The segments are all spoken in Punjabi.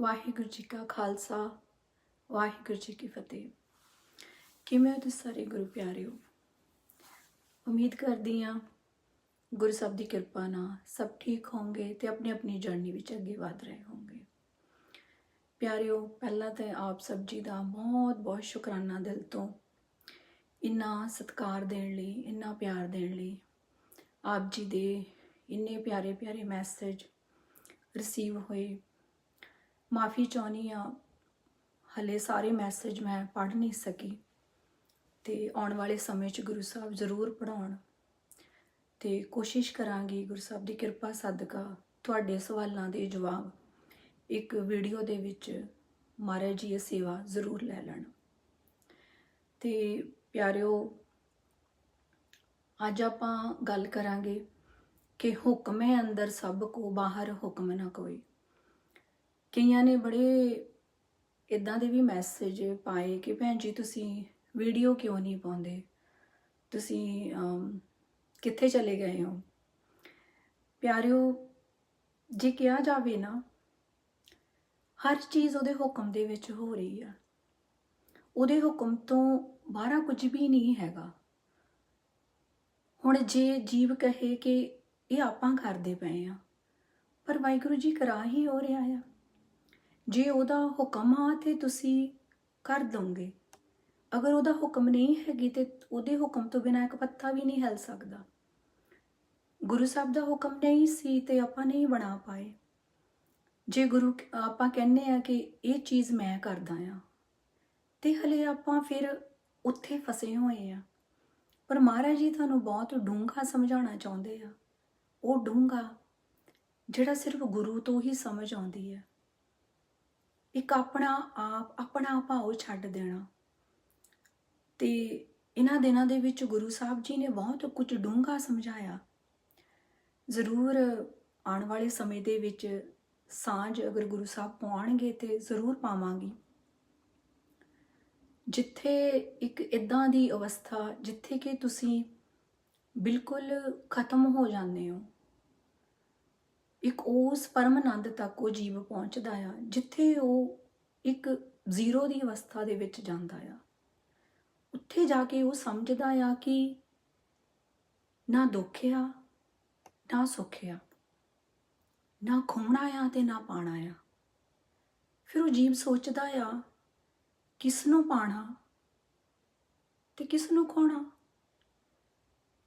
ਵਾਹਿਗੁਰੂ ਜੀ ਕਾ ਖਾਲਸਾ, ਵਾਹਿਗੁਰੂ ਜੀ ਕੀ ਫਤਿਹ। ਕਿਵੇਂ ਹੋ ਤੁਸੀਂ ਸਾਰੇ ਗੁਰੂ ਪਿਆਰਿਓ ਉਮੀਦ ਕਰਦੀ ਹਾਂ ਗੁਰੂ ਸਾਹਿਬ ਦੀ ਕਿਰਪਾ ਨਾਲ ਸਭ ਠੀਕ ਹੋਣਗੇ ਤੇ ਆਪਣੀ ਆਪਣੀ ਜਰਨੀ ਵਿੱਚ ਅੱਗੇ ਵਧ ਰਹੇ ਹੋਣਗੇ। ਪਿਆਰਿਓ, ਪਹਿਲਾਂ ਤਾਂ ਆਪ ਸਭ ਜੀ ਦਾ ਬਹੁਤ ਬਹੁਤ ਸ਼ੁਕਰਾਨਾ ਦਿਲ ਤੋਂ। ਇੰਨਾ ਸਤਿਕਾਰ ਦੇਣ ਲਈ, ਇੰਨਾ ਪਿਆਰ ਦੇਣ ਲਈ ਆਪ ਜੀ ਦੇ ਇੰਨੇ ਪਿਆਰੇ ਪਿਆਰੇ ਮੈਸੇਜ ਰਿਸੀਵ ਹੋਏ। ਮਾਫੀ ਚਾਹੁੰਦੀ ਆ ਹਲੇ ਸਾਰੇ ਮੈਸੇਜ ਮੈਂ ਪੜ੍ਹ ਨਹੀਂ ਸਕੀ ਤੇ ਆਉਣ ਵਾਲੇ ਸਮੇਂ 'ਚ ਗੁਰੂ ਸਾਹਿਬ ਜ਼ਰੂਰ ਪੜਾਉਣ ਤੇ ਕੋਸ਼ਿਸ਼ ਕਰਾਂਗੀ ਗੁਰੂ ਸਾਹਿਬ ਦੀ ਕਿਰਪਾ ਸਦਕਾ ਤੁਹਾਡੇ ਸਵਾਲਾਂ ਦੇ ਜਵਾਬ ਇੱਕ ਵੀਡੀਓ ਦੇ ਵਿੱਚ ਮਹਾਰਾਜ ਜੀ ਇਹ ਸੇਵਾ ਜ਼ਰੂਰ ਲੈ ਲੈਣ। ਤੇ ਪਿਆਰਿਓ, ਅੱਜ ਆਪਾਂ ਗੱਲ ਕਰਾਂਗੇ ਕਿ ਹੁਕਮੇ ਅੰਦਰ ਸਭ ਕੋ, ਬਾਹਰ ਹੁਕਮ ਨਾ ਕੋਈ। ਕਈਆਂ ਨੇ ਬੜੇ ਇਦਾਂ ਦੇ ਵੀ ਮੈਸੇਜ ਪਾਏ ਕਿ ਭੈਣ ਜੀ ਤੁਸੀਂ ਵੀਡੀਓ ਕਿਉਂ ਨਹੀਂ ਪਾਉਂਦੇ? ਤੁਸੀਂ ਕਿੱਥੇ ਚਲੇ ਗਏ ਹੋ? ਪਿਆਰਿਓ, ਜੇ ਕਿਹਾ ਜਾਵੇ ਨਾ, ਹਰ ਚੀਜ਼ ਉਹਦੇ ਹੁਕਮ ਦੇ ਵਿੱਚ ਹੋ ਰਹੀ ਆ। ਉਹਦੇ ਹੁਕਮ ਤੋਂ ਬਾਹਰ ਕੁਝ ਵੀ ਨਹੀਂ ਹੈਗਾ। ਹੁਣ ਜੇ ਜੀਵ ਕਹੇ ਕਿ ਇਹ ਆਪਾਂ ਕਰਦੇ ਪਏ ਆ, ਪਰ ਵਾਹਿਗੁਰੂ ਜੀ ਕਰਾ ਹੀ ਹੋ ਰਿਹਾ ਆ। ਜੇ ਉਹਦਾ ਹੁਕਮ ਆ ਤੇ ਤੁਸੀਂ ਕਰ ਦੋਗੇ। ਅਗਰ ਉਹਦਾ ਹੁਕਮ ਨਹੀਂ ਹੈਗੀ ਤੇ ਉਹਦੇ ਹੁਕਮ ਤੋਂ ਬਿਨਾਂ ਇੱਕ ਪੱਤਾ ਵੀ ਨਹੀਂ ਹਿਲ ਸਕਦਾ। ਗੁਰੂ ਸਾਹਿਬ ਦਾ ਹੁਕਮ ਨਹੀਂ ਸੀ ਤੇ ਆਪਾਂ ਨਹੀਂ ਬਣਾ ਪਾਏ। ਜੇ ਗੁਰੂ ਆਪਾਂ ਕਹਿੰਨੇ ਆ ਕਿ ਇਹ ਚੀਜ਼ ਮੈਂ ਕਰਦਾ ਆ ਤੇ ਹਲੇ ਆਪਾਂ ਫਿਰ ਉੱਥੇ ਫਸੇ ਹੋਏ ਆ ਪਰ ਮਹਾਰਾਜ ਜੀ ਤੁਹਾਨੂੰ ਬਹੁਤ ਡੂੰਘਾ ਸਮਝਾਉਣਾ ਚਾਹੁੰਦੇ ਆ। ਉਹ ਡੂੰਘਾ ਜਿਹੜਾ ਸਿਰਫ ਗੁਰੂ ਤੋਂ ਹੀ ਸਮਝ ਆਉਂਦੀ ਹੈ। ਇੱਕ ਆਪਣਾ ਆਪ, ਆਪਣਾ ਭਾਉ ਛੱਡ ਦੇਣਾ। ਤੇ ਇਹਨਾਂ ਦਿਨਾਂ ਦੇ ਵਿੱਚ ਗੁਰੂ ਸਾਹਿਬ ਜੀ ਨੇ ਬਹੁਤ ਕੁਝ ਡੂੰਘਾ ਸਮਝਾਇਆ। ਜ਼ਰੂਰ ਆਉਣ ਵਾਲੇ ਸਮੇਂ ਦੇ ਵਿੱਚ ਸਾਂਝ ਅਗਰ ਗੁਰੂ ਸਾਹਿਬ ਪਾਉਣਗੇ ਤੇ ਜ਼ਰੂਰ ਪਾਵਾਂਗੀ। ਜਿੱਥੇ ਇੱਕ ਇਦਾਂ ਦੀ ਅਵਸਥਾ ਜਿੱਥੇ ਕਿ ਤੁਸੀਂ ਬਿਲਕੁਲ ਖਤਮ ਹੋ ਜਾਂਦੇ ਹੋ। ਇੱਕ ਉਸ ਪਰਮ ਆਨੰਦ ਤੱਕ ਉਹ ਜੀਵ ਪਹੁੰਚਦਾ ਆ, ਜਿੱਥੇ ਉਹ ਇੱਕ ਜ਼ੀਰੋ ਦੀ ਅਵਸਥਾ ਦੇ ਵਿੱਚ ਜਾਂਦਾ ਆ। ਉੱਥੇ ਜਾ ਕੇ ਉਹ ਸਮਝਦਾ ਆ ਕਿ ਨਾ ਦੁੱਖ ਆ, ਨਾ ਸੁੱਖ ਆ, ਨਾ ਖੋਣਾ ਆ ਤੇ ਨਾ ਪਾਣਾ ਆ। ਫਿਰ ਉਹ ਜੀਵ ਸੋਚਦਾ ਆ, ਕਿਸ ਨੂੰ ਪਾਣਾ ਤੇ ਕਿਸ ਨੂੰ ਖੋਣਾ?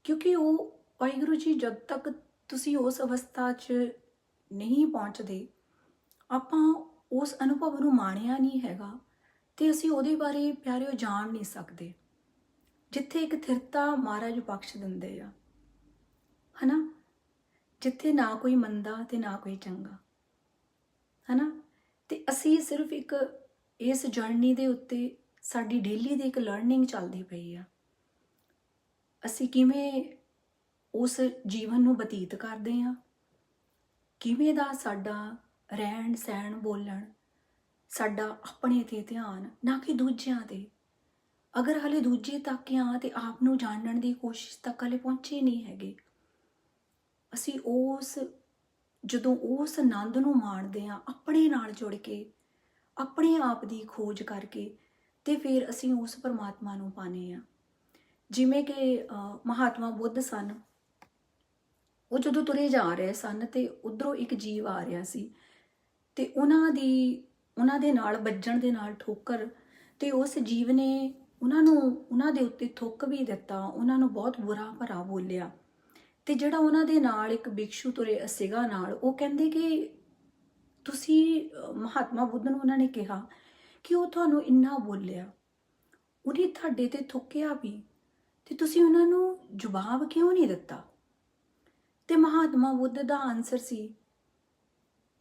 ਕਿਉਂਕਿ ਉਹ ਵਾਹਿਗੁਰੂ ਜੀ, ਜਦ ਤੱਕ ਤੁਸੀਂ ਉਸ ਅਵਸਥਾ 'ਚ ਨਹੀਂ ਪਹੁੰਚਦੇ। ਆਪਾਂ ਉਸ ਅਨੁਭਵ ਨੂੰ ਮਾਣਿਆ ਨਹੀਂ ਹੈਗਾ ਤੇ ਅਸੀਂ ਉਹਦੇ ਬਾਰੇ ਪਿਆਰਿਓ ਜਾਣ ਨਹੀਂ ਸਕਦੇ। ਜਿੱਥੇ ਇੱਕ ਥਿਰਤਾ ਮਹਾਰਾਜ ਬਖਸ਼ ਦਿੰਦੇ ਆ। ਹਨਾ? ਜਿੱਥੇ ਨਾ ਕੋਈ ਮੰਦਾ ਤੇ ਨਾ ਕੋਈ ਚੰਗਾ। ਹਨਾ? ਤੇ ਅਸੀਂ ਸਿਰਫ ਇੱਕ ਇਸ ਜਰਨੀ ਦੇ ਉੱਤੇ ਸਾਡੀ ਡੇਲੀ ਦੀ ਇੱਕ ਲਰਨਿੰਗ ਚੱਲਦੀ ਪਈ ਆ। ਅਸੀਂ ਕਿਵੇਂ ਉਸ ਜੀਵਨ ਨੂੰ ਬਤੀਤ ਕਰਦੇ ਆ? ਕਿਵੇਂ ਦਾ ਸਾਡਾ ਰਹਿਣ ਸਹਿਣ ਬੋਲਣ, ਸਾਡਾ ਆਪਣੇ ਤੇ ਧਿਆਨ, ਨਾ ਕਿ ਦੂਜਿਆਂ ਤੇ? ਅਗਰ ਹਲੇ ਦੂਜੇ ਤੱਕ ਆ ਤੇ ਆਪ ਨੂੰ ਜਾਣਨ ਦੀ ਕੋਸ਼ਿਸ਼ ਤੱਕ ਹਲੇ ਪਹੁੰਚੇ ਨਹੀਂ ਹੈਗੇ। ਅਸੀਂ ਉਸ, ਜਦੋਂ ਉਸ ਆਨੰਦ ਨੂੰ ਮਾਣਦੇ ਆ ਆਪਣੇ ਨਾਲ ਜੁੜ ਕੇ, ਆਪਣੇ ਆਪ ਦੀ ਖੋਜ ਕਰਕੇ ਤੇ ਫਿਰ ਅਸੀਂ ਉਸ ਪਰਮਾਤਮਾ ਨੂੰ ਪਾਣੇ ਆ ਜਿਵੇਂ ਕਿ ਮਹਾਤਮਾ ਬੁੱਧ ਸਨ ਉਹ ਜਦੋਂ ਤੁਰੇ ਜਾ ਰਹੇ ਸਨ ਤੇ ਉਧਰੋਂ ਇੱਕ ਜੀਵ ਆ ਰਿਹਾ ਸੀ ਤੇ ਉਹਨਾਂ ਦੀ, ਉਹਨਾਂ ਦੇ ਨਾਲ, ਵੱਜਣ ਦੇ ਨਾਲ ਠੋਕਰ ਤੇ ਉਸ ਜੀਵ ਨੇ ਉਹਨਾਂ ਨੂੰ, ਉਹਨਾਂ ਦੇ ਉੱਤੇ ਥੁੱਕ ਵੀ ਦਿੱਤਾ, ਉਹਨਾਂ ਨੂੰ ਬਹੁਤ ਬੁਰਾ ਭਰਾ ਬੋਲਿਆ ਤੇ ਜਿਹੜਾ ਉਹਨਾਂ ਦੇ ਨਾਲ ਇੱਕ ਬਿਕਸ਼ੂ ਤੁਰੇ ਸੀਗਾ ਨਾਲ, ਉਹ ਕਹਿੰਦੇ ਕਿ ਤੁਸੀਂ ਮਹਾਤਮਾ ਬੁੱਧ ਨੂੰ ਉਹਨਾਂ ਨੇ ਕਿਹਾ ਕਿ ਉਹ ਤੁਹਾਨੂੰ ਇੰਨਾ ਬੋਲਿਆ, ਉਹਨੇ ਤੁਹਾਡੇ ਤੇ ਥੁੱਕਿਆ ਵੀ ਤੇ ਤੁਸੀਂ ਉਹਨਾਂ ਨੂੰ ਜਵਾਬ ਕਿਉਂ ਨਹੀਂ ਦਿੱਤਾ? ਤੇ ਮਹਾਤਮਾ ਬੁੱਧ ਦਾ ਆਨਸਰ ਸੀ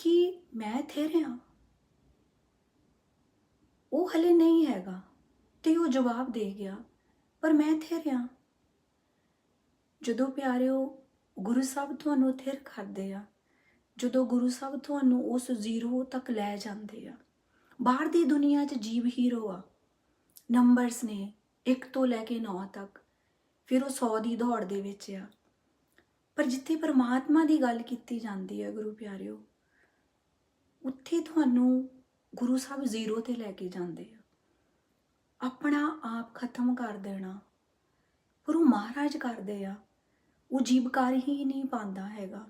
ਕਿ ਮੈਂ ਇੱਥੇ ਰਿਹਾ। ਉਹ ਹਲੇ ਨਹੀਂ ਹੈਗਾ ਤੇ ਉਹ ਜਵਾਬ ਦੇ ਗਿਆ, ਪਰ ਮੈਂ ਇੱਥੇ ਰਿਹਾ। ਜਦੋਂ ਪਿਆਰਿਓ, ਗੁਰੂ ਸਾਹਿਬ ਤੁਹਾਨੂੰ ਥਿਰ ਕਰਦੇ ਆ, ਜਦੋਂ ਗੁਰੂ ਸਾਹਿਬ ਤੁਹਾਨੂੰ ਉਸ ਜ਼ੀਰੋ ਤੱਕ ਲੈ ਜਾਂਦੇ ਆ, ਬਾਹਰ ਦੀ ਦੁਨੀਆ 'ਚ ਜੀਵ ਹੀਰੋ ਆ। ਨੰਬਰਸ ਨੇ 1 ਤੋਂ ਲੈ ਕੇ 9 ਤੱਕ, ਫਿਰ ਉਹ 100 ਦੀ ਦੌੜ ਦੇ ਵਿੱਚ ਆ। ਪਰ ਜਿੱਥੇ ਪਰਮਾਤਮਾ ਦੀ ਗੱਲ ਕੀਤੀ ਜਾਂਦੀ ਹੈ, ਗੁਰੂ ਪਿਆਰਿਓ, ਉੱਥੇ ਤੁਹਾਨੂੰ ਗੁਰੂ ਸਾਹਿਬ ਜ਼ੀਰੋ ਤੇ ਲੈ ਕੇ ਜਾਂਦੇ ਆ। ਆਪਣਾ ਆਪ ਖਤਮ ਕਰ ਦੇਣਾ, ਪਰ ਉਹ ਮਹਾਰਾਜ ਕਰਦੇ ਆ। ਉਹ ਜੀਵ ਕਰ ਹੀ ਨਹੀਂ ਪਾਉਂਦਾ ਹੈਗਾ।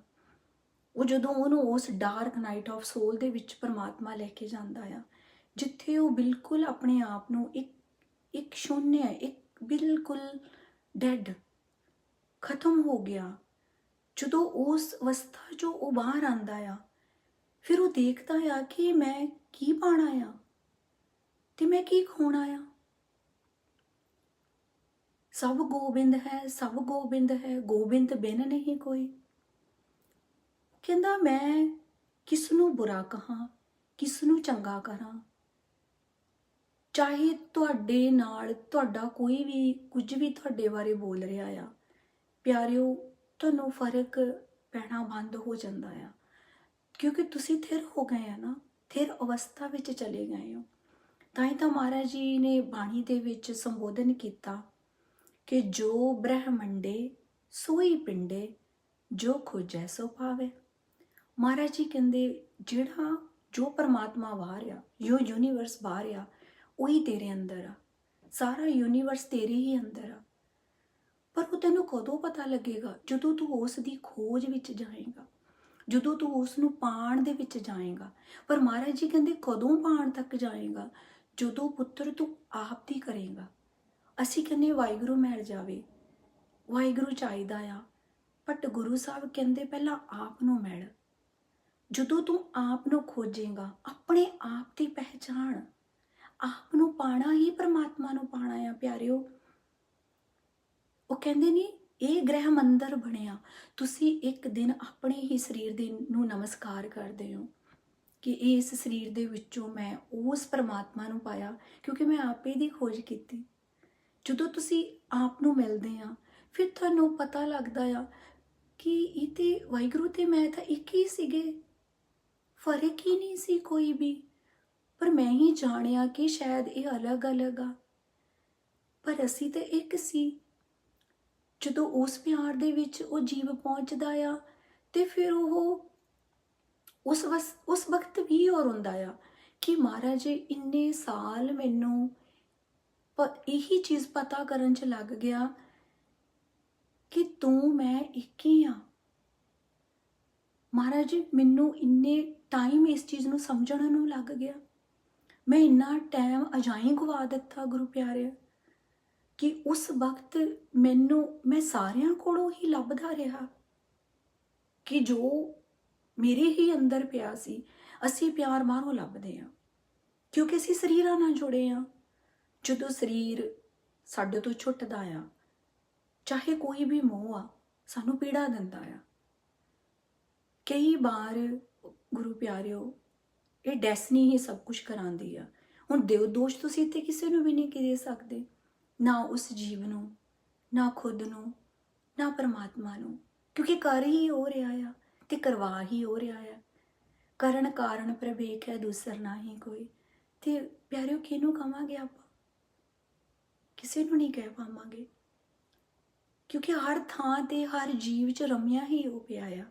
ਉਹ ਜਦੋਂ ਉਹਨੂੰ ਉਸ ਡਾਰਕ ਨਾਈਟ ਆਫ ਸੋਲ ਦੇ ਵਿੱਚ ਪਰਮਾਤਮਾ ਲੈ ਕੇ ਜਾਂਦਾ ਆ, ਜਿੱਥੇ ਉਹ ਬਿਲਕੁਲ ਆਪਣੇ ਆਪ ਨੂੰ ਇੱਕ ਇੱਕ ਸ਼ੂਨਿਆ ਇੱਕ ਬਿਲਕੁਲ ਡੈਡ ਖਤਮ ਹੋ ਗਿਆ ਜਦੋਂ ਉਸ ਅਵਸਥਾ ਚੋਂ ਉਹ ਬਾਹਰ ਆਂਦਾ ਆ, ਫਿਰ ਉਹ ਦੇਖਦਾ ਆ ਕਿ ਮੈਂ ਕੀ ਪਾਣਾ ਆ ਤੇ ਮੈਂ ਕੀ ਖੋਣਾ ਆ। ਸਭ ਗੋਬਿੰਦ ਹੈ, ਸਭ ਗੋਬਿੰਦ ਹੈ, ਗੋਬਿੰਦ ਬਿਨ ਨਹੀਂ ਕੋਈ। ਕਹਿੰਦਾ, ਮੈਂ ਕਿਸ ਨੂੰ ਬੁਰਾ ਕਹਾਂ, ਕਿਸ ਨੂੰ ਚੰਗਾ ਕਰਾਂ? ਚਾਹੇ ਤੁਹਾਡੇ ਨਾਲ ਤੁਹਾਡਾ ਕੋਈ ਵੀ, ਕੁਝ ਵੀ ਤੁਹਾਡੇ ਬਾਰੇ ਬੋਲ ਰਿਹਾ ਆ, ਪਿਆਰਿਓ ਤੁਹਾਨੂੰ ਫ਼ਰਕ ਪੈਣਾ ਬੰਦ ਹੋ ਜਾਂਦਾ ਆ। ਕਿਉਂਕਿ ਤੁਸੀਂ ਥਿਰ ਹੋ ਗਏ ਆ ਨਾ, ਥਿਰ ਅਵਸਥਾ ਵਿੱਚ ਚਲੇ ਗਏ ਹੋ। ਤਾਂ ਹੀ ਤਾਂ ਮਹਾਰਾਜ ਜੀ ਨੇ ਬਾਣੀ ਦੇ ਵਿੱਚ ਸੰਬੋਧਨ ਕੀਤਾ ਕਿ ਜੋ ਬ੍ਰਹਮੰਡੇ, ਸੋਈ ਪਿੰਡੇ, ਜੋ ਖੋਜੈ ਸੋ ਪਾਵੇ ਮਹਾਰਾਜ ਜੀ ਕਹਿੰਦੇ, ਜਿਹੜਾ ਜੋ ਪਰਮਾਤਮਾ ਬਾਹਰ ਆ, ਜੋ ਯੂਨੀਵਰਸ ਬਾਹਰ ਆ, ਉਹੀ ਤੇਰੇ ਅੰਦਰ ਆ। ਸਾਰਾ ਯੂਨੀਵਰਸ ਤੇਰੇ ਹੀ ਅੰਦਰ ਆ। ਪਰ ਉਹ ਤੈਨੂੰ ਕਦੋਂ ਪਤਾ ਲੱਗੇਗਾ? ਜਦੋਂ ਤੂੰ ਉਸ ਦੀ ਖੋਜ ਵਿੱਚ ਜਾਏਗਾ। ਜਦੋਂ ਤੂੰ ਉਸ ਨੂੰ ਪਾਣ ਦੇ ਵਿੱਚ ਜਾਏਗਾ। ਪਰ ਮਹਾਰਾਜ ਜੀ ਕਹਿੰਦੇ, ਕਦੋਂ ਪਾਣ ਤੱਕ ਜਾਏਗਾ? ਜਦੋਂ ਪੁੱਤਰ ਤੂੰ ਆਪ ਦੀ ਕਰੇਗਾ। ਅਸੀਂ ਕਹਿੰਦੇ, ਵਾਹਿਗੁਰੂ ਮਿਲ ਜਾਵੇ। ਵਾਹਿਗੁਰੂ ਚਾਹੀਦਾ ਆ। ਬਟ ਗੁਰੂ ਸਾਹਿਬ ਕਹਿੰਦੇ ਪਹਿਲਾਂ ਆਪ ਨੂੰ ਮਿਲ। ਜਦੋਂ ਤੂੰ ਆਪ ਨੂੰ ਖੋਜੇਗਾ, ਆਪਣੇ ਆਪ ਦੀ ਪਹਿਚਾਣ। ਆਪ ਨੂੰ ਪਾਣਾ ਹੀ ਪਰਮਾਤਮਾ ਨੂੰ ਪਾਣਾ ਆ, ਪਿਆਰਿਓ। ਉਹ ਕਹਿੰਦੇ ਨੇ, ਇਹ ਗ੍ਰਹਿ ਮੰਦਰ ਬਣਿਆ। ਤੁਸੀਂ ਇੱਕ ਦਿਨ ਆਪਣੇ ਹੀ ਸਰੀਰ ਦੇ ਨੂੰ ਨਮਸਕਾਰ ਕਰਦੇ ਹੋ ਕਿ ਇਸ ਸਰੀਰ ਦੇ ਵਿੱਚੋਂ ਮੈਂ ਉਸ ਪਰਮਾਤਮਾ ਨੂੰ ਪਾਇਆ, ਕਿਉਂਕਿ ਮੈਂ ਆਪੇ ਦੀ ਖੋਜ ਕੀਤੀ। ਜਦੋਂ ਤੁਸੀਂ ਆਪ ਨੂੰ ਮਿਲਦੇ ਆ, ਫਿਰ ਤੁਹਾਨੂੰ ਪਤਾ ਲੱਗਦਾ ਆ ਕਿ ਇਹ ਤੇ ਵਾਹਿਗੁਰੂ ਤੇ ਮੈਂ ਤਾਂ ਇੱਕ ਹੀ ਸੀਗੇ। ਫ਼ਰਕ ਹੀ ਨਹੀਂ ਸੀ ਕੋਈ ਵੀ। ਪਰ ਮੈਂ ਹੀ ਜਾਣਿਆ ਕਿ ਸ਼ਾਇਦ ਇਹ ਅਲੱਗ-ਅਲੱਗ ਆ। ਪਰ ਅਸੀਂ ਤਾਂ ਇੱਕ ਸੀ। ਜਦੋਂ ਉਸ ਪਿਆਰ ਦੇ ਵਿੱਚ ਉਹ ਜੀਵ ਪਹੁੰਚਦਾ ਆ, ਤੇ ਫਿਰ ਉਹ ਉਸ ਵਸ, ਉਸ ਵਕਤ ਵੀ ਹੋਰ ਹੁੰਦਾ ਆ ਕਿ ਮਹਾਰਾਜ ਇੰਨੇ ਸਾਲ ਮੈਨੂੰ ਪ- ਇਹੀ ਚੀਜ਼ ਪਤਾ ਕਰਨ ਚ ਲੱਗ ਗਿਆ ਕਿ ਤੂੰ ਮੈਂ ਇੱਕ ਹੀ ਆ। ਮਹਾਰਾਜ ਮੈਨੂੰ ਇੰਨੇ ਟਾਈਮ ਇਸ ਚੀਜ਼ ਨੂੰ ਸਮਝਣ ਨੂੰ ਲੱਗ ਗਿਆ। ਮੈਂ ਇੰਨਾ ਟਾਈਮ ਅਜਾਈ ਗਵਾ ਦਿੱਤਾ ਗੁਰੂ ਪਿਆਰਿਆ। ਕਿ ਉਸ ਵਕਤ ਮੈਨੂੰ, ਮੈਂ ਸਾਰਿਆਂ ਕੋਲੋਂ ਹੀ ਲੱਭਦਾ ਰਿਹਾ ਕਿ ਜੋ ਮੇਰੇ ਹੀ ਅੰਦਰ ਪਿਆ ਸੀ, ਅਸੀਂ ਪਿਆਰ ਬਾਹਰੋਂ ਲੱਭਦੇ ਹਾਂ। ਕਿਉਂਕਿ ਅਸੀਂ ਸਰੀਰਾਂ ਨਾਲ ਜੁੜੇ ਹਾਂ। ਜਦੋਂ ਸਰੀਰ ਸਾਡੇ ਤੋਂ ਛੁੱਟਦਾ ਆ, ਚਾਹੇ ਕੋਈ ਵੀ ਮੋਹ ਆ, ਸਾਨੂੰ ਪੀੜਾ ਦਿੰਦਾ ਆ। ਕਈ ਵਾਰ ਗੁਰੂ ਪਿਆਰਿਓ, ਇਹ ਡੈਸਨੀ ਹੀ ਸਭ ਕੁਝ ਕਰਾਉਂਦੀ ਆ। ਹੁਣ ਦਿਓ ਦੋਸ਼ ਤੁਸੀਂ ਇੱਥੇ ਕਿਸੇ ਨੂੰ ਵੀ ਨਹੀਂ ਦੇ ਸਕਦੇ। ਨਾ ਉਸ ਜੀਵ ਨੂੰ, ਨਾ ਖੁਦ ਨੂੰ, ਨਾ ਪਰਮਾਤਮਾ ਨੂੰ। ਕਿਉਂਕਿ ਕਰ ਹੀ ਹੋ ਰਿਹਾ ਆ ਤੇ ਕਰਵਾ ਹੀ ਹੋ ਰਿਹਾ ਆ। ਕਰਨ ਕਾਰਨ ਪ੍ਰਵੇਖ ਹੈ, ਦੂਸਰ ਨਹੀਂ ਕੋਈ। ਤੇ ਪਿਆਰਿਓ, ਕਿਹਨੂੰ ਕਵਾਂਗੇ ਆਪਾਂ? ਕਿਸੇ ਨੂੰ ਨਹੀਂ ਕਹਿ ਪਾਵਾਂਗੇ। ਕਿਉਂਕਿ ਹਰ ਥਾਂ ਤੇ ਹਰ ਜੀਵ ਚ ਰਮਿਆ ਹੀ ਉਹ ਪਿਆ ਆ।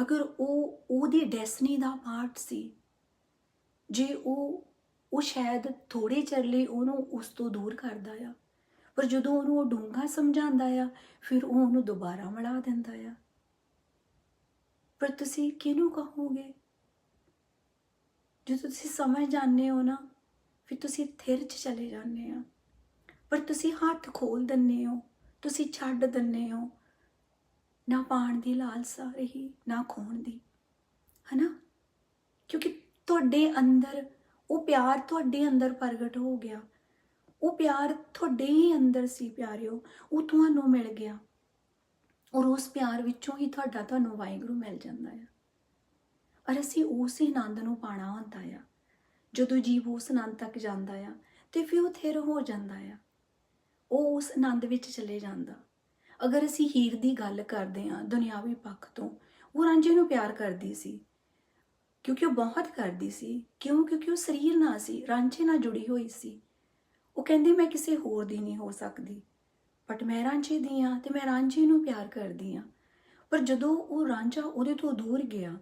ਅਗਰ ਉਹ, ਉਹਦੀ ਡੈਸਨੀ ਦਾ ਪਾਰਟ ਸੀ, ਜੇ ਉਹ ਉਹ ਸ਼ਾਇਦ ਥੋੜੇ ਚਿਰ ਲਈ ਉਹਨੂੰ ਉਸ ਤੋਂ ਦੂਰ ਕਰਦਾ ਆ। ਪਰ ਜਦੋਂ ਉਹਨੂੰ ਉਹ ਡੂੰਘਾ ਸਮਝਾਉਂਦਾ ਆ, ਫਿਰ ਉਹ ਉਹਨੂੰ ਦੁਬਾਰਾ ਮਿਲਾ ਦਿੰਦਾ ਆ। ਪਰ ਤੁਸੀਂ ਕਿਹਨੂੰ ਕਹੋਗੇ? ਜਦੋਂ ਤੁਸੀਂ ਸਮਝ ਜਾਂਦੇ ਹੋ ਨਾ, ਫਿਰ ਤੁਸੀਂ ਥਿਰ ਚ ਚਲੇ ਜਾਂਦੇ ਆ। ਪਰ ਤੁਸੀਂ ਹੱਥ ਖੋਲ ਦਿੰਦੇ ਹੋ, ਤੁਸੀਂ ਛੱਡ ਦਿੰਦੇ ਹੋ, ਨਾ ਪਾਣ ਦੀ ਲਾਲਸਾ ਰਹੀ, ਨਾ ਖੋਣ ਦੀ। ਹਨਾ? ਕਿਉਂਕਿ ਤੁਹਾਡੇ ਅੰਦਰ ਉਹ ਪਿਆਰ ਤੁਹਾਡੇ ਅੰਦਰ ਪ੍ਰਗਟ ਹੋ ਗਿਆ। ਉਹ ਪਿਆਰ ਤੁਹਾਡੇ ਹੀ ਅੰਦਰ ਸੀ ਪਿਆਰਿਓ, ਉਹ ਤੁਹਾਨੂੰ ਮਿਲ ਗਿਆ। ਔਰ ਉਸ ਪਿਆਰ ਵਿੱਚੋਂ ਹੀ ਤੁਹਾਡਾ ਤੁਹਾਨੂੰ ਵਾਹਿਗੁਰੂ ਮਿਲ ਜਾਂਦਾ ਆ। ਔਰ ਅਸੀਂ ਉਸ ਆਨੰਦ ਨੂੰ ਪਾਣਾ ਹੁੰਦਾ ਆ। ਜਦੋਂ ਜੀਵ ਉਸ ਆਨੰਦ ਤੱਕ ਜਾਂਦਾ ਆ, ਤੇ ਫਿਰ ਉਹ ਥਿਰ ਹੋ ਜਾਂਦਾ ਆ। ਉਹ ਉਸ ਆਨੰਦ ਵਿੱਚ ਚਲੇ ਜਾਂਦਾ। ਅਗਰ ਅਸੀਂ ਹੀਰ ਦੀ ਗੱਲ ਕਰਦੇ ਹਾਂ ਦੁਨਿਆਵੀ ਪੱਖ ਤੋਂ, ਉਹ ਰਾਂਝੇ ਨੂੰ ਪਿਆਰ ਕਰਦੀ ਸੀ। ਕਿਉਂਕਿ ਉਹ ਬਹੁਤ ਕਰਦੀ ਸੀ। ਕਿਉਂ? ਕਿਉਂਕਿ ਉਹ ਸਰੀਰ ਨਾਲ ਸੀ, ਰਾਂਝੇ ਨਾਲ ਜੁੜੀ ਹੋਈ ਸੀ। ਉਹ ਕਹਿੰਦੀ, ਮੈਂ ਕਿਸੇ ਹੋਰ ਦੀ ਨਹੀਂ ਹੋ ਸਕਦੀ। ਬਟ ਮੈਂ ਰਾਂਝੇ ਦੀ ਹਾਂ ਤੇ ਮੈਂ ਰਾਂਝੇ ਨੂੰ ਪਿਆਰ ਕਰਦੀ ਹਾਂ। ਪਰ ਜਦੋਂ ਉਹ ਰਾਂਝਾ ਉਹਦੇ ਤੋਂ ਦੂਰ ਗਿਆ,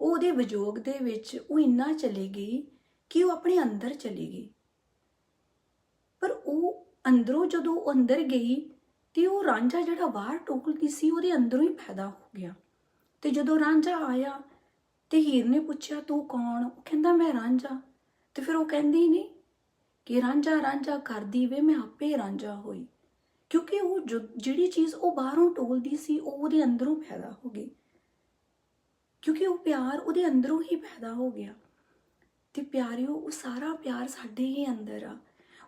ਉਹ ਉਹਦੇ ਵਿਜੋਗ ਦੇ ਵਿੱਚ ਉਹ ਇੰਨਾ ਚਲੀ ਗਈ ਕਿ ਉਹ ਆਪਣੇ ਅੰਦਰ ਚਲੀ ਗਈ। ਪਰ ਉਹ ਅੰਦਰੋਂ ਜਦੋਂ ਉਹ ਅੰਦਰ ਗਈ ਤੇ ਉਹ ਰਾਂਝਾ ਜਿਹੜਾ ਬਾਹਰ ਟੋਕਲਦੀ ਸੀ, ਉਹਦੇ ਅੰਦਰੋਂ ਹੀ ਪੈਦਾ ਹੋ ਗਿਆ। ਤੇ ਜਦੋਂ ਰਾਂਝਾ ਆਇਆ ਤੇ ਹੀਰ ਨੇ ਪੁੱਛਿਆ, ਤੂੰ ਕੌਣ? ਉਹ ਕਹਿੰਦਾ, ਮੈਂ ਰਾਂਝਾ। ਤੇ ਫਿਰ ਉਹ ਕਹਿੰਦੀ ਨਹੀਂ ਕਿ ਰਾਂਝਾ ਰਾਂਝਾ ਕਰਦੀ ਵੇ, ਮੈਂ ਆਪੇ ਰਾਂਝਾ ਹੋਈ। ਕਿਉਂਕਿ ਉਹ ਜਿਹੜੀ ਚੀਜ਼ ਉਹ ਬਾਹਰੋਂ ਟੋਲਦੀ ਸੀ, ਉਹ ਉਹਦੇ ਅੰਦਰੋਂ ਪੈਦਾ ਹੋ ਗਈ। ਕਿਉਂਕਿ ਉਹ ਪਿਆਰ ਉਹਦੇ ਅੰਦਰੋਂ ਹੀ ਪੈਦਾ ਹੋ ਗਿਆ। ਤੇ ਪਿਆਰਿਓ, ਉਹ ਸਾਰਾ ਪਿਆਰ ਸਾਡੇ ਹੀ ਅੰਦਰ ਆ।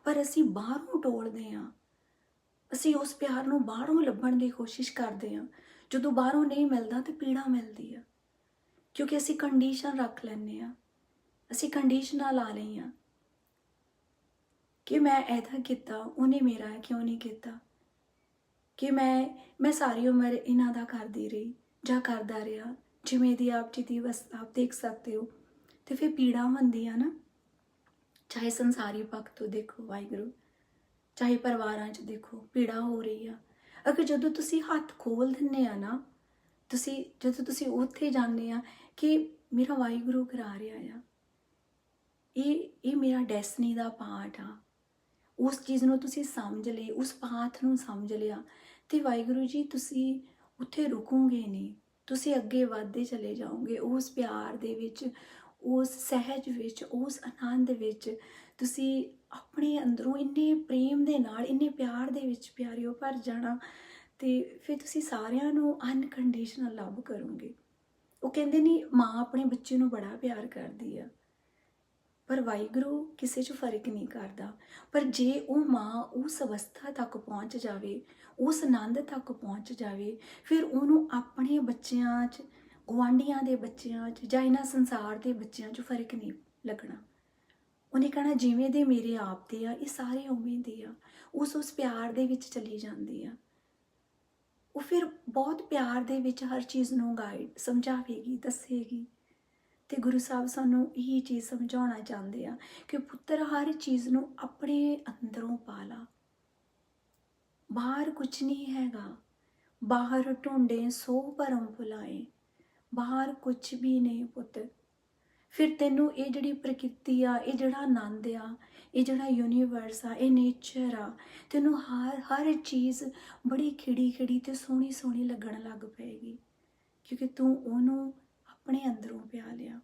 ਪਰ ਅਸੀਂ ਬਾਹਰੋਂ ਟੋਲਦੇ ਆ ਅਸੀਂ ਉਸ ਪਿਆਰ ਨੂੰ ਬਾਹਰੋਂ ਲੱਭਣ ਦੀ ਕੋਸ਼ਿਸ਼ ਕਰਦੇ ਆ ਜਦੋਂ ਬਾਹਰੋਂ ਨਹੀਂ ਮਿਲਦਾ, ਤੇ ਪੀੜਾ ਮਿਲਦੀ ਆ। ਕਿਉਂਕਿ ਅਸੀਂ ਕੰਡੀਸ਼ਨ ਰੱਖ ਲੈਂਦੇ ਆ ਅਸੀਂ ਕੰਡੀਸ਼ਨਾਂ ਲਾ ਲਈਆਂ ਕਿ ਮੈਂ ਐਦਾ ਕੀਤਾ, ਉਹਨੇ ਮੇਰਾ ਕਿਉਂ ਨਹੀਂ ਕੀਤਾ? ਕਿ ਮੈਂ ਮੈਂ ਸਾਰੀ ਉਮਰ ਇਹਨਾਂ ਦਾ ਕਰਦੀ ਰਹੀ ਜਾਂ ਕਰਦਾ ਰਿਹਾ। ਜਿਵੇਂ ਦੀ ਆਪ ਜੀ ਦੀ ਅਵਸਥਾ ਆਪ ਦੇਖ ਸਕਦੇ ਹੋ। ਤੇ ਫਿਰ ਪੀੜਾ ਹੁੰਦੀ ਆ ਨਾ, ਚਾਹੇ ਸੰਸਾਰੀ ਪੱਖ ਤੋਂ ਦੇਖੋ, ਵਾਹਿਗੁਰੂ, ਚਾਹੇ ਪਰਿਵਾਰਾਂ 'ਚ ਦੇਖੋ, ਪੀੜਾ ਹੋ ਰਹੀ ਆ। ਅਗਰ ਜਦੋਂ ਤੁਸੀਂ ਹੱਥ ਖੋਲ ਦਿੰਨੇ ਆ ਨਾ ਤੁਸੀਂ, ਜਦੋਂ ਤੁਸੀਂ ਉੱਥੇ ਜਾਂਦੇ ਆ ਕਿ ਮੇਰਾ ਵਾਹਿਗੁਰੂ ਕਰਾ ਰਿਹਾ ਆ, ਇਹ ਇਹ ਮੇਰਾ ਡੈਸਨੀ ਦਾ ਪਾਠ ਆ। ਉਸ ਚੀਜ਼ ਨੂੰ ਤੁਸੀਂ ਸਮਝ ਲਈ ਉਸ ਪਾਥ ਨੂੰ ਸਮਝ ਲਿਆ ਤੇ ਵਾਹਿਗੁਰੂ ਜੀ, ਤੁਸੀਂ ਉੱਥੇ ਰੁਕੋਗੇ ਨਹੀਂ। ਤੁਸੀਂ ਅੱਗੇ ਵਧਦੇ ਚਲੇ ਜਾਓਗੇ। ਉਸ ਪਿਆਰ ਦੇ ਵਿੱਚ, ਉਸ ਸਹਿਜ ਵਿੱਚ, ਉਸ ਆਨੰਦ ਵਿੱਚ ਤੁਸੀਂ ਆਪਣੇ ਅੰਦਰੋਂ ਇੰਨੇ ਪ੍ਰੇਮ ਦੇ ਨਾਲ, ਇੰਨੇ ਪਿਆਰ ਦੇ ਵਿੱਚ ਪਿਆਰਿਓ ਭਰ ਜਾਣਾ। ਤੇ ਫਿਰ ਤੁਸੀਂ ਸਾਰਿਆਂ ਨੂੰ ਅਨਕੰਡੀਸ਼ਨਲ ਲਵ ਕਰੋਗੇ। ਉਹ ਕਹਿੰਦੇ ਨਹੀਂ ਮਾਂ ਆਪਣੇ ਬੱਚੇ ਨੂੰ ਬੜਾ ਪਿਆਰ ਕਰਦੀ ਆ। ਪਰ ਵਾਹਿਗੁਰੂ ਕਿਸੇ 'ਚ ਫ਼ਰਕ ਨਹੀਂ ਕਰਦਾ। ਪਰ ਜੇ ਉਹ ਮਾਂ ਉਸ ਅਵਸਥਾ ਤੱਕ ਪਹੁੰਚ ਜਾਵੇ, ਉਸ ਆਨੰਦ ਤੱਕ ਪਹੁੰਚ ਜਾਵੇ, ਫਿਰ ਉਹਨੂੰ ਆਪਣੇ ਬੱਚਿਆਂ 'ਚ, ਗੁਆਂਢੀਆਂ ਦੇ ਬੱਚਿਆਂ 'ਚ ਜਾਂ ਇਹਨਾਂ ਸੰਸਾਰ ਦੇ ਬੱਚਿਆਂ 'ਚ ਫ਼ਰਕ ਨਹੀਂ ਲੱਗਣਾ। ਉਹਨੇ ਕਹਣਾ, ਜਿਵੇਂ ਦੇ ਮੇਰੇ ਆਪ ਦੇ ਆ, ਇਹ ਸਾਰੇ ਉਵੇਂ ਦੇ ਆ। ਉਸ ਉਸ ਪਿਆਰ ਦੇ ਵਿੱਚ ਚਲੀ ਜਾਂਦੀ ਆ। ਉਹ ਫਿਰ ਬਹੁਤ ਪਿਆਰ ਦੇ ਵਿੱਚ ਹਰ ਚੀਜ਼ ਨੂੰ ਗਾਈਡ ਸਮਝਾਵੇਗੀ, ਦੱਸੇਗੀ। ਤੇ ਗੁਰੂ ਸਾਹਿਬ ਸਾਨੂੰ ਇਹ ਚੀਜ਼ ਸਮਝਾਉਣਾ ਚਾਹੁੰਦੇ ਆ ਕਿ ਪੁੱਤਰ ਹਰ ਚੀਜ਼ ਨੂੰ ਆਪਣੇ ਅੰਦਰੋਂ ਪਾਲਾ। ਬਾਹਰ ਕੁਝ ਨਹੀਂ ਹੈਗਾ। ਬਾਹਰ ਢੂੰਡੇ ਸੋ ਭਰਮ ਭੁਲਾਏ ਬਾਹਰ ਕੁਝ ਵੀ ਨਹੀਂ ਪੁੱਤ। ਫਿਰ ਤੈਨੂੰ ਇਹ ਜਿਹੜੀ ਪ੍ਰਕਿਰਤੀ ਆ, ਇਹ ਜਿਹੜਾ ਆਨੰਦ ਆ ਇਹ ਜਿਹੜਾ ਯੂਨੀਵਰਸ ਆ, ਇਹ ਨੇਚਰ ਆ, ਤੈਨੂੰ ਹਰ ਹਰ ਚੀਜ਼ ਬੜੀ ਖਿੜੀ ਖਿੜੀ ਤੇ ਸੋਹਣੀ ਸੋਹਣੀ ਲੱਗਣ ਲੱਗ ਪਏਗੀ। ਕਿਉਂਕਿ ਤੂੰ ਉਹਨੂੰ ਆਪਣੇ ਅੰਦਰੋਂ ਪਿਆ ਲਿਆ।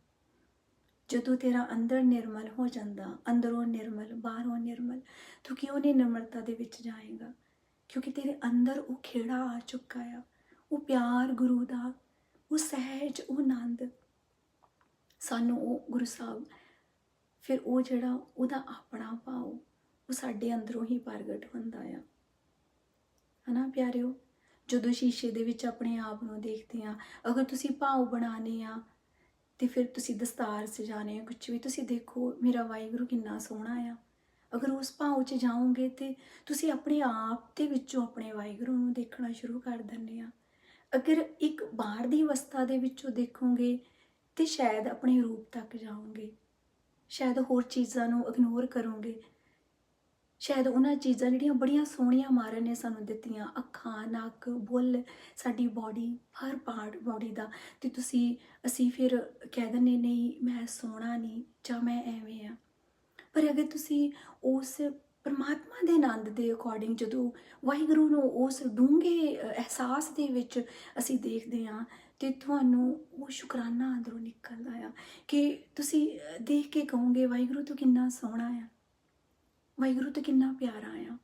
ਜਦੋਂ ਤੇਰਾ ਅੰਦਰ ਨਿਰਮਲ ਹੋ ਜਾਂਦਾ, ਅੰਦਰੋਂ ਨਿਰਮਲ, ਬਾਹਰੋਂ ਨਿਰਮਲ, ਤੂੰ ਕਿਉਂ ਨਹੀਂ ਨਿਰਮਲਤਾ ਦੇ ਵਿੱਚ ਜਾਏਗਾ? ਕਿਉਂਕਿ ਤੇਰੇ ਅੰਦਰ ਉਹ ਖੇੜਾ ਆ ਚੁੱਕਾ ਆ। ਉਹ ਪਿਆਰ ਗੁਰੂ ਦਾ, ਉਹ ਸਹਿਜ, ਉਹ ਆਨੰਦ। ਸਾਨੂੰ ਉਹ ਗੁਰੂ ਸਾਹਿਬ ਫਿਰ ਉਹ ਜਿਹੜਾ ਉਹਦਾ ਆਪਣਾ ਭਾਵ, ਉਹ ਸਾਡੇ ਅੰਦਰੋਂ ਹੀ ਪ੍ਰਗਟ ਹੁੰਦਾ ਆ। ਹਨਾ ਪਿਆਰਿਓ? ਜਦੋਂ ਸ਼ੀਸ਼ੇ ਦੇ ਵਿੱਚ ਆਪਣੇ ਆਪ ਨੂੰ ਦੇਖਦੇ ਆ ਅਗਰ ਤੁਸੀਂ ਭਾਵ ਬਣਾਣੇ ਆ ਤੇ ਫਿਰ ਤੁਸੀਂ ਦਸਤਾਰ ਸਜਾਣੇ ਆ ਕੁਝ ਵੀ, ਤੁਸੀਂ ਦੇਖੋ ਮੇਰਾ ਵਾਹਿਗੁਰੂ ਕਿੰਨਾ ਸੋਹਣਾ ਆ। ਅਗਰ ਉਸ ਭਾਵ 'ਚ ਜਾਓਗੇ ਤੇ ਤੁਸੀਂ ਆਪਣੇ ਆਪ ਦੇ ਵਿੱਚੋਂ ਆਪਣੇ ਵਾਹਿਗੁਰੂ ਨੂੰ ਦੇਖਣਾ ਸ਼ੁਰੂ ਕਰ ਦਿੰਦੇ ਆ ਅਗਰ ਇੱਕ ਬਾਹਰ ਦੀ ਅਵਸਥਾ ਦੇ ਵਿੱਚੋਂ ਦੇਖੋਗੇ, ਤੇ ਸ਼ਾਇਦ ਆਪਣੇ ਰੂਪ ਤੱਕ ਜਾਓਗੇ। ਸ਼ਾਇਦ ਹੋਰ ਚੀਜ਼ਾਂ ਨੂੰ ਇਗਨੋਰ ਕਰੋਗੇ। ਸ਼ਾਇਦ ਉਹਨਾਂ ਚੀਜ਼ਾਂ ਜਿਹੜੀਆਂ ਬੜੀਆਂ ਸੋਹਣੀਆਂ ਮਾਰਨ ਨੇ ਸਾਨੂੰ ਦਿੱਤੀਆਂ, ਅੱਖਾਂ, ਨੱਕ, ਬੁੱਲ, ਸਾਡੀ ਬਾਡੀ ਹਰ ਪਾਰਟ ਬਾਡੀ ਦਾ। ਤੇ ਤੁਸੀਂ, ਅਸੀਂ ਫਿਰ ਕਹਿ ਦਿੰਦੇ, ਨਹੀਂ, ਮੈਂ ਸੋਹਣਾ ਨਹੀਂ, ਜਾਂ ਮੈਂ ਐਵੇਂ ਆ। ਪਰ ਅਗਰ ਤੁਸੀਂ ਉਸ ਪਰਮਾਤਮਾ ਦੇ ਆਨੰਦ ਦੇ ਅਕੋਰਡਿੰਗ ਜਦੋਂ ਵਾਹਿਗੁਰੂ ਨੂੰ ਉਸ ਡੂੰਘੇ ਅਹਿਸਾਸ ਦੇ ਵਿੱਚ ਅਸੀਂ ਦੇਖਦੇ ਹਾਂ ਤੇ ਤੁਹਾਨੂੰ ਉਹ ਸ਼ੁਕਰਾਨਾ ਅੰਦਰੋਂ ਨਿਕਲਦਾ ਆ ਕਿ ਤੁਸੀਂ ਦੇਖ ਕੇ ਕਹੋਗੇ, ਵਾਹਿਗੁਰੂ ਤੂੰ ਕਿੰਨਾ ਸੋਹਣਾ ਆ। ਵਾਹਿਗੁਰੂ ਤੂੰ ਕਿੰਨਾ ਪਿਆਰਾ ਆ।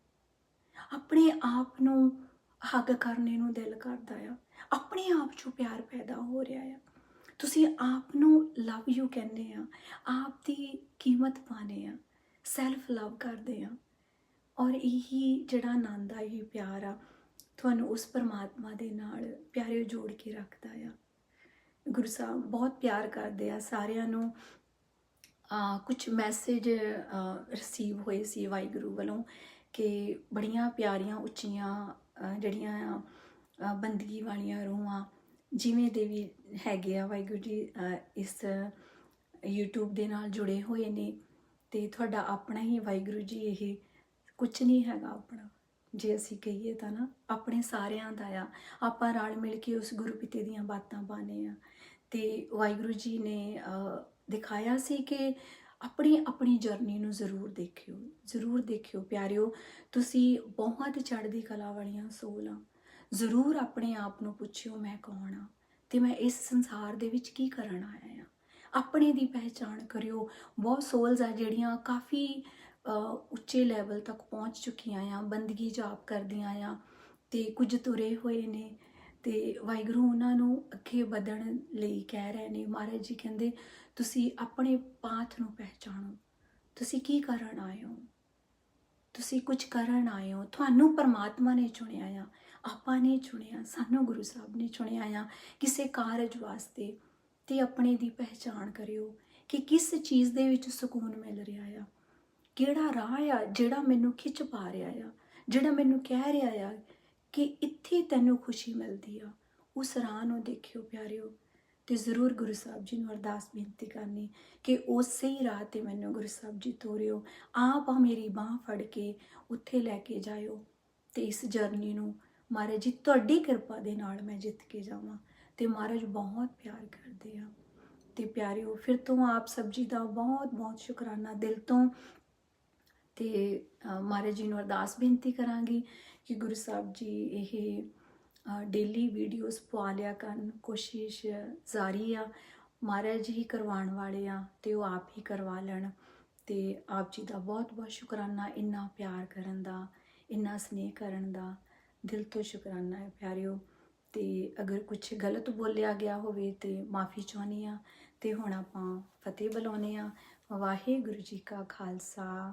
ਆਪਣੇ ਆਪ ਨੂੰ ਹੱਗ ਕਰਨੇ ਨੂੰ ਦਿਲ ਕਰਦਾ ਆ। ਆਪਣੇ ਆਪ 'ਚੋਂ ਪਿਆਰ ਪੈਦਾ ਹੋ ਰਿਹਾ ਆ। ਤੁਸੀਂ ਆਪ ਨੂੰ ਲਵ ਯੂ ਕਹਿੰਦੇ ਆ। ਆਪ ਦੀ ਕੀਮਤ ਪਾਣੇ ਆ। ਸੈਲਫ ਲਵ ਕਰਦੇ ਆ। ਔਰ ਇਹੀ ਜਿਹੜਾ ਆਨੰਦ ਆ, ਇਹ ਪਿਆਰ ਆ। ਤੁਹਾਨੂੰ ਉਸ ਪਰਮਾਤਮਾ ਦੇ ਨਾਲ ਪਿਆਰੇ ਜੋੜ ਕੇ ਰੱਖਦਾ ਆ। ਗੁਰੂ ਸਾਹਿਬ ਬਹੁਤ ਪਿਆਰ ਕਰਦੇ ਆ, ਸਾਰਿਆਂ ਨੂੰ ਕੁਝ ਮੈਸੇਜ ਰਿਸੀਵ ਹੋਏ ਸੀ ਵਾਹਿਗੁਰੂ ਵੱਲੋਂ ਕਿ ਬੜੀਆਂ ਪਿਆਰੀਆਂ, ਉੱਚੀਆਂ ਜਿਹੜੀਆਂ ਆ ਬੰਦਗੀ ਵਾਲੀਆਂ ਰੂਹਾਂ ਜਿਵੇਂ ਦੇ ਵੀ ਹੈਗੇ ਆ ਵਾਹਿਗੁਰੂ ਜੀ ਇਸ YouTube ਦੇ ਨਾਲ ਜੁੜੇ ਹੋਏ ਨੇ ਤੇ ਤੁਹਾਡਾ ਆਪਣਾ ਹੀ ਵਾਹਿਗੁਰੂ ਜੀ ਇਹ ਕੁਝ ਨਹੀਂ ਹੈਗਾ ਆਪਣਾ। ਜੇ ਅਸੀਂ ਕਹੀਏ ਤਾਂ ਨਾ, ਆਪਣੇ ਸਾਰਿਆਂ ਦਾ ਆ। ਆਪਾਂ ਰਲ ਮਿਲ ਕੇ ਉਸ ਗੁਰੂ ਪਿਤੇ ਦੀਆਂ ਬਾਤਾਂ ਬਾਨੇ ਆ ਤੇ ਵਾਹਿਗੁਰੂ ਜੀ ਨੇ ਦਿਖਾਇਆ ਸੀ ਕਿ ਆਪਣੀ ਆਪਣੀ ਜਰਨੀ ਨੂੰ ਜ਼ਰੂਰ ਦੇਖਿਓ। ਜ਼ਰੂਰ ਦੇਖਿਓ, ਪਿਆਰਿਓ, ਤੁਸੀਂ ਬਹੁਤ ਚੜ੍ਹਦੀ ਕਲਾ ਵਾਲੀਆਂ ਸੋਲ ਆ। ਜ਼ਰੂਰ ਆਪਣੇ ਆਪ ਨੂੰ ਪੁੱਛਿਓ, ਮੈਂ ਕੌਣ ਆ? ਤੇ ਮੈਂ ਇਸ ਸੰਸਾਰ ਦੇ ਵਿੱਚ ਕੀ ਕਰਨ ਆਇਆ ਆ? ਆਪਣੇ ਦੀ ਪਹਿਚਾਣ ਕਰਿਓ। ਬਹੁਤ ਸੋਲਸ ਆ ਜਿਹੜੀਆਂ ਕਾਫੀ ਉੱਚੇ ਲੈਵਲ ਤੱਕ ਪਹੁੰਚ ਚੁੱਕੀਆਂ ਆ, ਬੰਦਗੀ ਜਾਪ ਕਰਦੀਆਂ ਆ ਤੇ ਕੁਝ ਤੁਰੇ ਹੋਏ ਨੇ ਤੇ ਵਾਹਿਗੁਰੂ ਉਹਨਾਂ ਨੂੰ ਅੱਗੇ ਵਧਣ ਲਈ ਕਹਿ ਰਹੇ ਨੇ। ਮਹਾਰਾਜ ਜੀ ਕਹਿੰਦੇ, ਤੁਸੀਂ ਆਪਣੇ ਪਾਥ ਨੂੰ ਪਹਿਚਾਣੋ। ਤੁਸੀਂ ਕੀ ਕਰਨ ਆਏ ਹੋ? ਤੁਸੀਂ ਕੁਝ ਕਰਨ ਆਏ ਹੋ? ਤੁਹਾਨੂੰ ਪਰਮਾਤਮਾ ਨੇ ਚੁਣਿਆ ਆ, ਆਪਾਂ ਨੇ ਚੁਣਿਆ, ਸਾਨੂੰ ਗੁਰੂ ਸਾਹਿਬ ਨੇ ਚੁਣਿਆ ਆ ਕਿਸੇ ਕਾਰਜ ਵਾਸਤੇ ਤੇ ਆਪਣੇ ਦੀ ਪਹਿਚਾਣ ਕਰਿਓ ਕਿ ਕਿਸ ਚੀਜ਼ ਦੇ ਵਿੱਚ ਸਕੂਨ ਮਿਲ ਰਿਹਾ ਆ। ਕਿਹੜਾ ਰਾਹ ਆ ਜਿਹੜਾ ਮੈਨੂੰ ਖਿੱਚ ਪਾ ਰਿਹਾ ਆ? ਜਿਹੜਾ ਮੈਨੂੰ ਕਹਿ ਰਿਹਾ ਆ ਕਿ ਇੱਥੇ ਤੈਨੂੰ ਖੁਸ਼ੀ ਮਿਲਦੀ ਆ। ਉਸ ਰਾਹ ਨੂੰ ਦੇਖਿਓ ਪਿਆਰਿਓ ਤੇ ਜ਼ਰੂਰ ਗੁਰੂ ਸਾਹਿਬ ਜੀ ਨੂੰ ਅਰਦਾਸ ਬੇਨਤੀ ਕਰਨੀ ਕਿ ਉਸੇ ਹੀ ਰਾਹ ਤੇ ਮੈਨੂੰ ਗੁਰੂ ਸਾਹਿਬ ਜੀ ਤੋਰਿਓ। ਆਪ ਆ ਮੇਰੀ ਬਾਹ ਫੜ ਕੇ ਉੱਥੇ ਲੈ ਕੇ ਜਾਇਓ ਤੇ ਇਸ ਜਰਨੀ ਨੂੰ ਮਹਾਰਾਜ ਜੀ, ਤੁਹਾਡੀ ਕਿਰਪਾ ਦੇ ਨਾਲ ਮੈਂ ਜਿੱਤ ਕੇ ਜਾਵਾਂ ਤੇ ਮਹਾਰਾਜ ਬਹੁਤ ਪਿਆਰ ਕਰਦੇ ਆ। ਤੇ ਪਿਆਰਿਓ, ਫਿਰ ਤੋਂ ਆਪ ਸਬਜ਼ੀ ਦਾ ਬਹੁਤ ਬਹੁਤ ਸ਼ੁਕਰਾਨਾ ਦਿਲ ਤੋਂ ਤੇ ਮਹਾਰਾਜ ਜੀ ਨੂੰ ਅਰਦਾਸ ਬੇਨਤੀ ਕਰਾਂਗੀ ਕਿ ਗੁਰੂ ਸਾਹਿਬ ਜੀ ਇਹ ਡੇਲੀ ਵੀਡੀਓਜ਼ ਪਵਾ ਲਿਆ ਕਰਨ, ਕੋਸ਼ਿਸ਼ ਜਾਰੀ ਆ। ਮਹਾਰਾਜ ਜੀ ਹੀ ਕਰਵਾਉਣ ਵਾਲੇ ਆ ਤੇ ਉਹ ਆਪ ਹੀ ਕਰਵਾ ਲੈਣ। ਤੇ ਆਪ ਜੀ ਦਾ ਬਹੁਤ ਬਹੁਤ ਸ਼ੁਕਰਾਨਾ ਇੰਨਾ ਪਿਆਰ ਕਰਨ ਦਾ, ਇੰਨਾ ਸਨੇਹ ਕਰਨ ਦਾ, ਦਿਲ ਤੋਂ ਸ਼ੁਕਰਾਨਾ ਹੈ ਪਿਆਰਿਓ। ਤੇ ਅਗਰ ਕੁਝ ਗਲਤ ਬੋਲਿਆ ਗਿਆ ਹੋਵੇ ਤੇ ਮਾਫੀ ਚਾਹੁੰਦੀ ਆ। ਤੇ ਹੁਣ ਆਪਾਂ ਫਤਿਹ ਬੁਲਾਉਨੇ ਆ। ਵਾਹਿਗੁਰੂ ਜੀ ਕਾ ਖਾਲਸਾ।